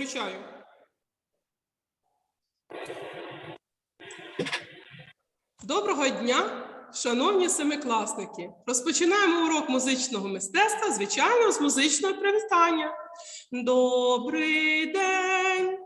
Включаю. Доброго дня, шановні семикласники! Розпочинаємо урок музичного мистецтва, звичайно, з музичного привітання. Добрий день!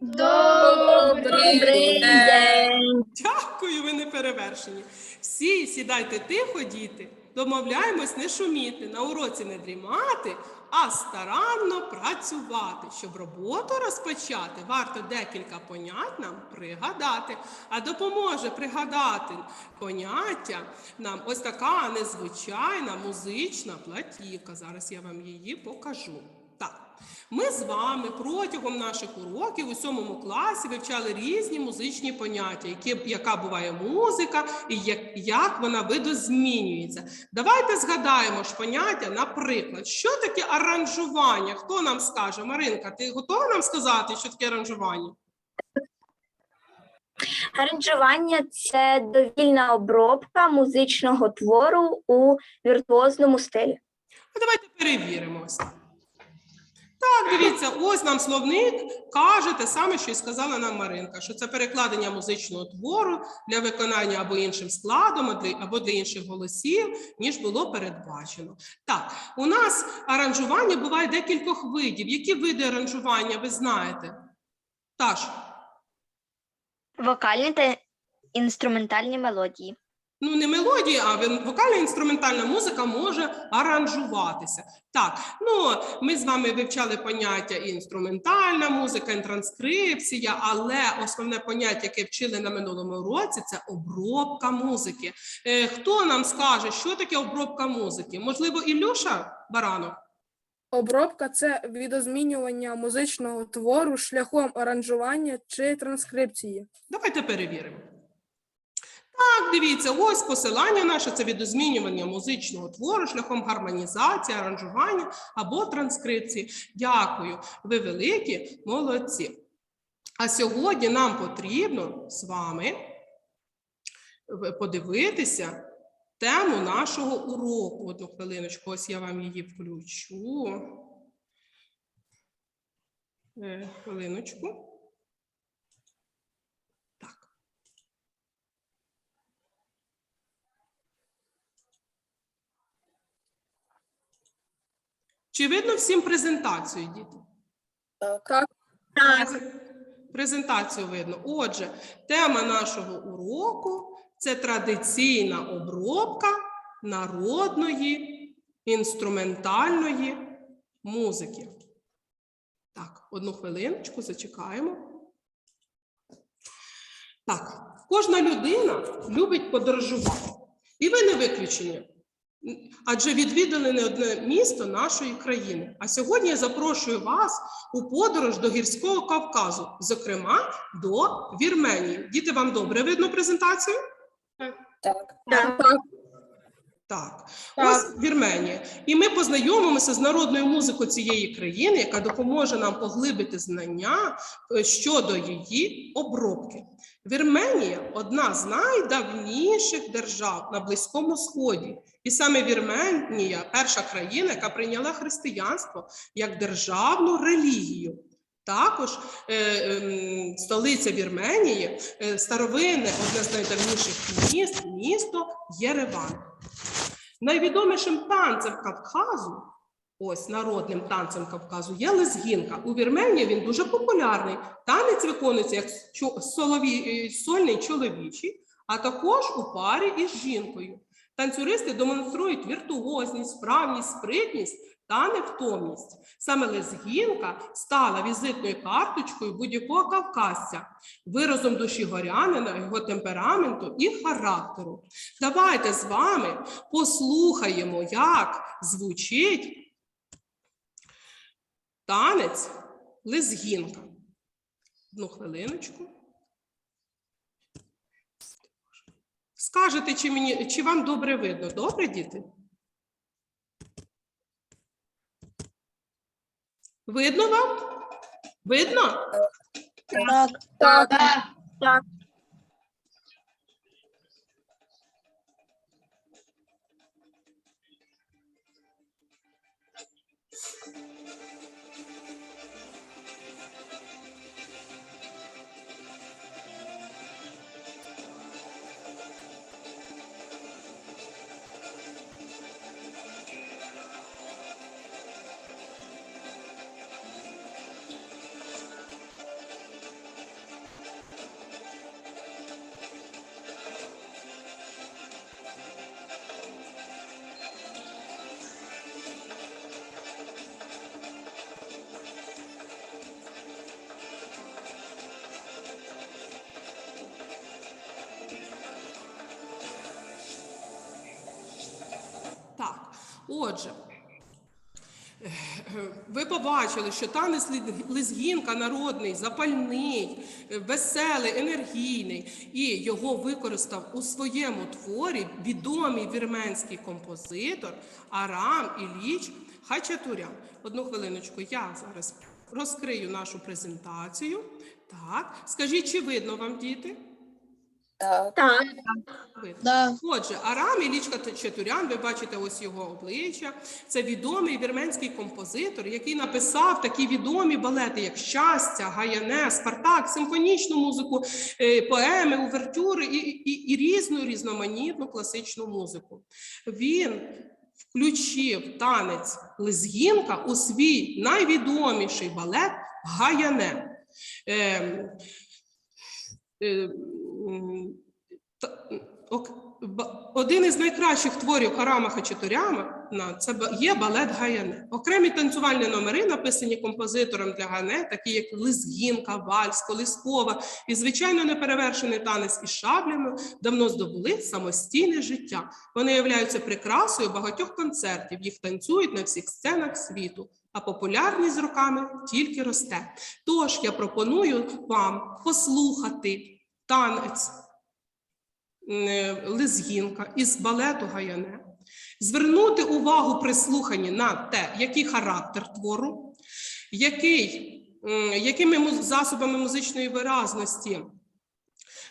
Добрий день. Дякую, ви не перевершені. Всі сідайте тихо, діти. Домовляємось не шуміти, на уроці не дрімати, а старанно працювати. Щоб роботу розпочати, варто декілька понять нам пригадати. А допоможе пригадати поняття нам ось така незвичайна музична платівка. Зараз я вам її покажу. Ми з вами протягом наших уроків у сьомому класі вивчали різні музичні поняття, які, яка буває музика і як, як вона видозмінюється. Давайте згадаємо ж поняття, наприклад, що таке аранжування? Хто нам скаже? Маринка, ти готова нам сказати, що таке аранжування? Аранжування це довільна обробка музичного твору у віртуозному стилі. А давайте перевіримося. Так, дивіться, ось нам словник каже те саме, що й сказала нам Маринка, що це перекладення музичного твору для виконання або іншим складом, або для інших голосів, ніж було передбачено. Так, у нас аранжування буває декількох видів. Які види аранжування ви знаєте? Таш, Вокальні та інструментальні мелодії. Ну не мелодії, а вокальна інструментальна музика може аранжуватися. Так, ну ми з вами вивчали поняття і інструментальна музика, і транскрипція, але основне поняття, яке вчили на минулому році, це обробка музики. Е, хто нам скаже, що таке обробка музики? Можливо, Ілюша Баранов? Обробка це відозмінювання музичного твору шляхом аранжування чи транскрипції. Давайте перевіримо. Так, дивіться, ось посилання наше це відозмінювання музичного твору шляхом гармонізації, аранжування або транскрипції. Дякую, ви великі молодці. А сьогодні нам потрібно з вами подивитися тему нашого уроку. Одну хвилиночку, ось я вам її включу. Е, Хвилиночку. Чи видно всім презентацію, діти? Так, Презентацію видно. Отже, тема нашого уроку це традиційна обробка народної інструментальної музики. Так, одну хвилиночку зачекаємо. Так, кожна людина любить подорожувати. І ви не виключення. Адже відвідали не одне місто нашої країни. А сьогодні я запрошую вас у подорож до гірського Кавказу, зокрема до Вірменії. Діти, вам добре видно презентацію? так, Так, ось Вірменія. І ми познайомимося з народною музикою цієї країни, яка допоможе нам поглибити знання е, щодо її обробки. Вірменія одна з найдавніших держав на Близькому Сході. І саме Вірменія перша країна, яка прийняла християнство як державну релігію. Також е, ем, столиця Вірменії, е, старовинне, одне з найдавніших міст, місто Єреван. Найвідомішим танцем Кавказу, ось народним танцем Кавказу, є лезгінка. У Вірменії він дуже популярний. Танець виконується як соловій, е, сольний чоловічий, а також у парі із жінкою. Танцюристи демонструють віртуозність, справність, спритність та невтомність. Саме лезгінка стала візитною карточкою будь-якого кавказця, виразом душі горянина, його темпераменту і характеру. Давайте з вами послухаємо, як звучить танець лезгінка. Одну хвилиночку. Скажете, чи, мені, чи вам добре видно? Добре, діти? Видно вам? Видно? так, Так. Отже, ви побачили, що танець Лезгінка народний, запальний, веселий, енергійний, і його використав у своєму творі відомий вірменський композитор Арам Іліч Хачатурян. Одну хвилиночку, я зараз розкрию нашу презентацію. Так, скажіть, чи видно вам діти? Так. Так. Да. Отже, Арам Ілічка Чатурян, ви бачите ось його обличчя. Це відомий вірменський композитор, який написав такі відомі балети, як Щастя, Гаяне, Спартак, симфонічну музику, е, поеми, увертюри і, і, і різну різноманітну класичну музику. Він включив танець Лезгінка у свій найвідоміший балет Гаяне. Е, 呃嗯这 один із найкращих творів Арама Хачатуряна це є балет Гаяне. Окремі танцювальні номери, написані композитором для Гаяне, такі як Лизгінка, Вальс, Колискова і, звичайно, неперевершений танець із шаблями, давно здобули самостійне життя. Вони являються прикрасою багатьох концертів. Їх танцюють на всіх сценах світу. А популярність з роками тільки росте. Тож я пропоную вам послухати танець Лезгінка із балету Гаяне, звернути увагу при слуханні на те, який характер твору, який, якими засобами музичної виразності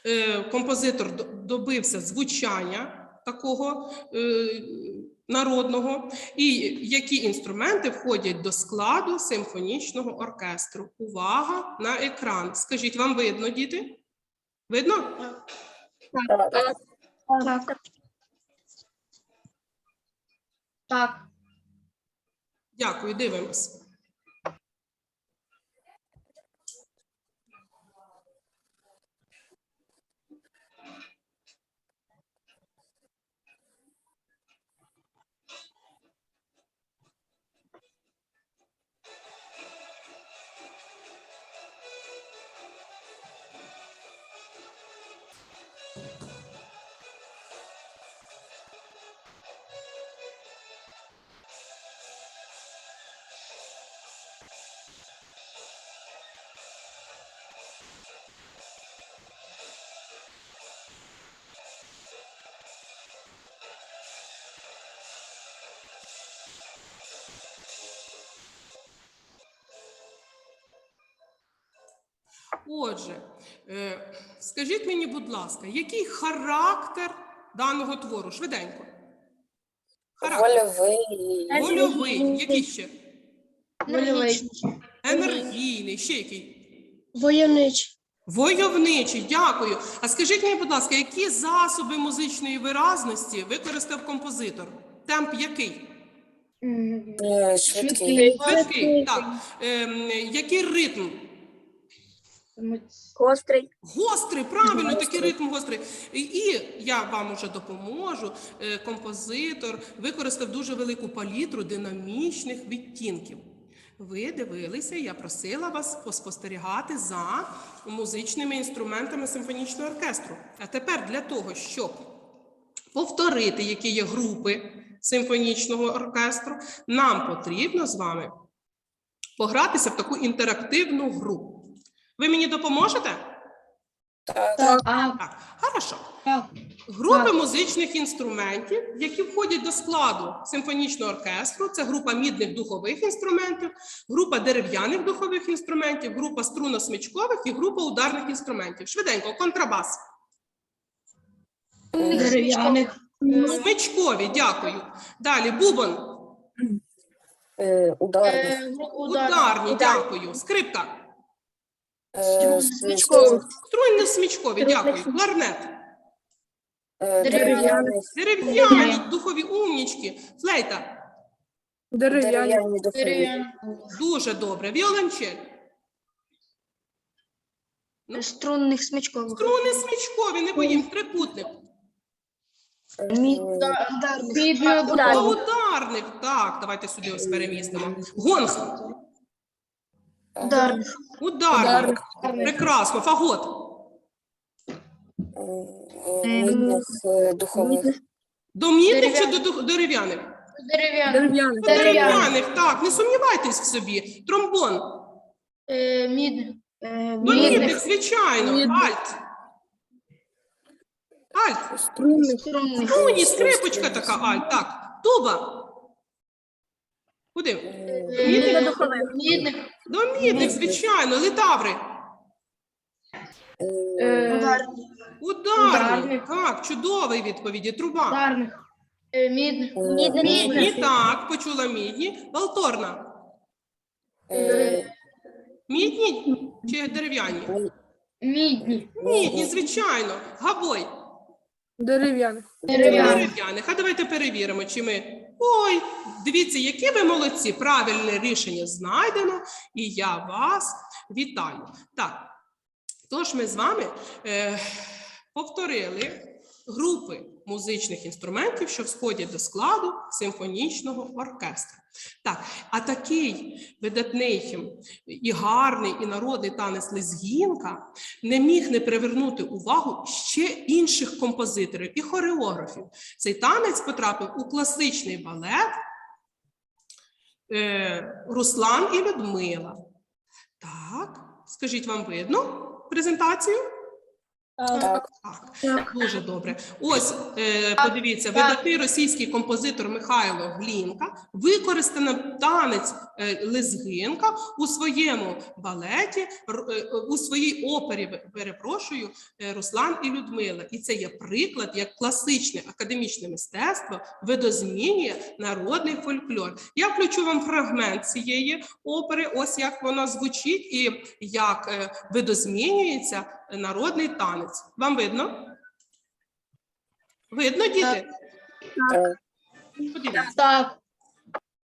е, композитор добився звучання такого е, народного, і які інструменти входять до складу симфонічного оркестру. Увага на екран. Скажіть, вам видно, діти? Видно? Так. Так. Так. Дякую, дивимось. Отже, е, скажіть мені, будь ласка, який характер даного твору? Швиденько. Характер. Вольовий. Вольовий. Який ще? Вольовий. Енергійний. Ще який? Войовничий. Войовничий, дякую. А скажіть мені, будь ласка, які засоби музичної виразності використав композитор? Темп який? Швидкий. Швидкий. Так. Ем, який ритм? Гострий. Гострий, правильно, такий ритм гострий. І, і я вам уже допоможу. Е, Композитор використав дуже велику палітру динамічних відтінків. Ви дивилися, я просила вас поспостерігати за музичними інструментами симфонічного оркестру. А тепер для того, щоб повторити, які є групи симфонічного оркестру, нам потрібно з вами погратися в таку інтерактивну гру. Ви мені допоможете? Так. Так, хорошо. Групи музичних інструментів, які входять до складу симфонічного оркестру, це група мідних духових інструментів, група дерев'яних духових інструментів, група струнно-смичкових і група ударних інструментів. Швиденько, контрабас. Дерев'яних. Смичкові, дякую. Далі бубон, Ударний. ударні, дякую. Скрипка, Смичкових. струнно-смичкові, дякую. Кларнет, Дерев'яних. дерев'яні духові умнічки, флейта. Дерев'яних. Дуже добре. Віолончель. Струнних смичкових. Струни смичкові, не боїм, трикутник. Ударний. Ударник. Так, давайте сюди ось перемістимо. Гонг. Ударних. Ударник. Прекрасно. Фагот. Мідних духових. До мідних чи до дух- дерев'яних? Дерев'яний. Ну, Дерев'яних, так, не сумнівайтесь в собі. Тромбон. Мідний. Е, Ну, мідних, мідних, звичайно. Мідних. Альт. Альт. Струнних. Ну, ні, скрипочка така альт. Так. Туба. Куди? Мідних? Мідних. До мідних, звичайно. Литаври. ударних, Ударні. Так, чудовий відповіді. Труба. Ударних. Мідних. Мідні, так, почула мідні. Валторна. Мідні чи дерев'яні? Мідні. Мідні, звичайно. Габой. Дерев'яний. Дерев'яних. А давайте перевіримо, чи ми. Ой, дивіться, які ви молодці. Правильне рішення знайдено, і я вас вітаю. Так, тож ми з вами е, повторили групи музичних інструментів, що входять до складу симфонічного оркестру. Так, а такий видатний і гарний і народний танець лезгінка не міг не привернути увагу ще інших композиторів і хореографів. Цей танець потрапив у класичний балет е, Руслан і Людмила. Так, скажіть, вам видно презентацію? Так. Так, дуже добре. Ось е, подивіться, видатний російський композитор Михайло Глінка використав танець е, лезгинка у своєму балеті, е, у своїй опері, перепрошую, Руслан і Людмила. І це є приклад, як класичне академічне мистецтво видозмінює народний фольклор. Я включу вам фрагмент цієї опери, ось як вона звучить і як видозмінюється народний танець. Вам видно? Видно, діти? Подивіться. Так.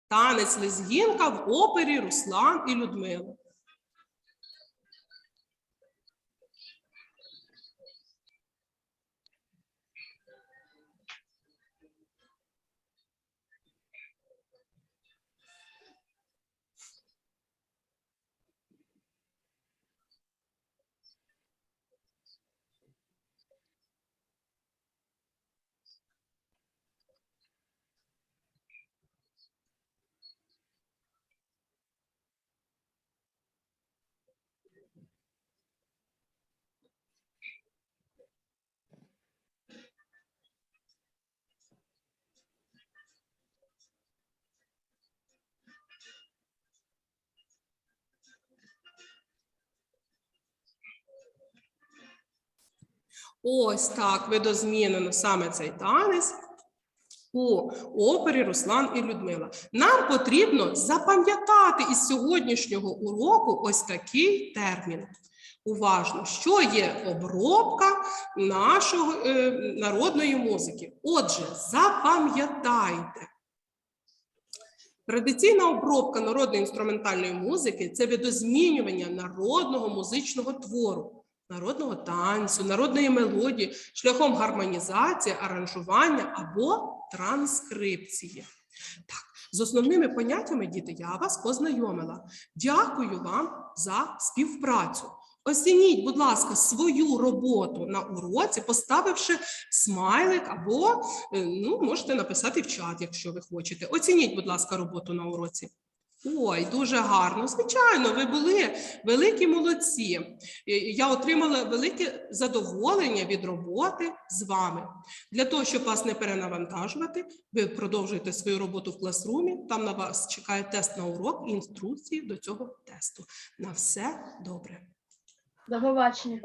Танець Лезгінка в опері Руслан і Людмила. Ось так видозмінено саме цей танець у опері Руслан і Людмила. Нам потрібно запам'ятати із сьогоднішнього уроку ось такий термін. Уважно, що є обробка нашого е, народної музики. Отже, запам'ятайте. Традиційна обробка народної інструментальної музики це видозмінювання народного музичного твору, народного танцю, народної мелодії шляхом гармонізації, аранжування або транскрипції. Так, з основними поняттями, діти, я вас познайомила. Дякую вам за співпрацю. Оцініть, будь ласка, свою роботу на уроці, поставивши смайлик або е, ну, можете написати в чат, якщо ви хочете. Оцініть, будь ласка, роботу на уроці. Ой, дуже гарно. Звичайно, ви були великі молодці. Я отримала велике задоволення від роботи з вами. Для того, щоб вас не перенавантажувати, ви продовжуєте свою роботу в класрумі. Там на вас чекає тест на урок і інструкції до цього тесту. На все добре. До побачення.